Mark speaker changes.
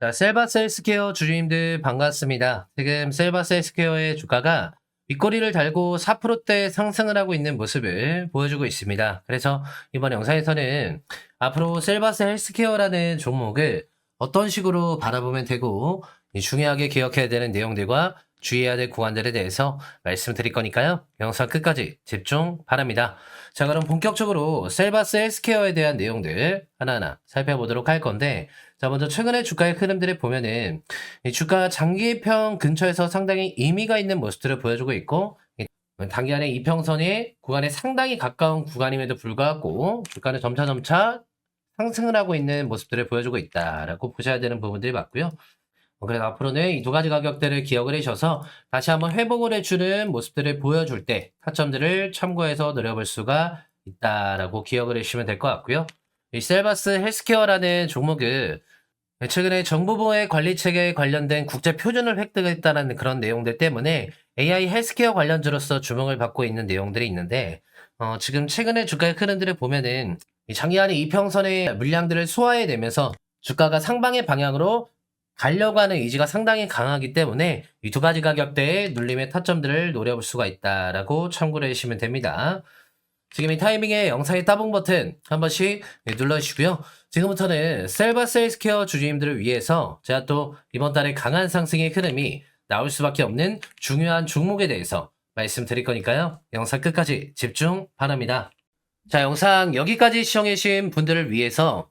Speaker 1: 자, 셀바스 헬스케어 주주님들 반갑습니다. 지금 셀바스 헬스케어의 주가가 윗꼬리를 달고 4%대 상승을 하고 있는 모습을 보여주고 있습니다. 그래서 이번 영상에서는 앞으로 셀바스 헬스케어라는 종목을 어떤 식으로 바라보면 되고 이 중요하게 기억해야 되는 내용들과 주의해야 될 구간들에 대해서 말씀드릴 거니까요. 영상 끝까지 집중 바랍니다. 자, 그럼 본격적으로 셀바스 헬스케어에 대한 내용들 하나하나 살펴보도록 할 건데 자, 먼저 최근의 주가의 흐름들을 보면은 이 주가 장기평 근처에서 상당히 의미가 있는 모습들을 보여주고 있고 이 단기간의 이평선의 구간에 상당히 가까운 구간임에도 불구하고 주가는 점차 점차 상승을 하고 있는 모습들을 보여주고 있다라고 보셔야 되는 부분들이 맞고요. 어, 그래서 앞으로는 이 두 가지 가격대를 기억을 해주셔서 다시 한번 회복을 해주는 모습들을 보여줄 때 타점들을 참고해서 노려볼 수가 있다라고 기억을 해주시면 될 것 같고요. 이 셀바스 헬스케어라는 종목은 최근에 정부보의 관리 체계에 관련된 국제 표준을 획득했다는 그런 내용들 때문에 AI 헬스케어 관련주로서 주목을 받고 있는 내용들이 있는데 어, 지금 최근에 주가의 흐름들을 보면은 이 장기간의 이평선의 물량들을 소화해내면서 주가가 상방의 방향으로 가려고 하는 의지가 상당히 강하기 때문에 이 두 가지 가격대의 눌림의 타점들을 노려볼 수가 있다라고 참고를 해주시면 됩니다. 지금 이 타이밍에 영상의 따봉 버튼 한 번씩 눌러주시고요. 지금부터는 셀바스 헬스케어 주주님들을 위해서 제가 또 이번 달에 강한 상승의 흐름이 나올 수밖에 없는 중요한 종목에 대해서 말씀드릴 거니까요. 영상 끝까지 집중 바랍니다. 자, 영상 여기까지 시청해주신 분들을 위해서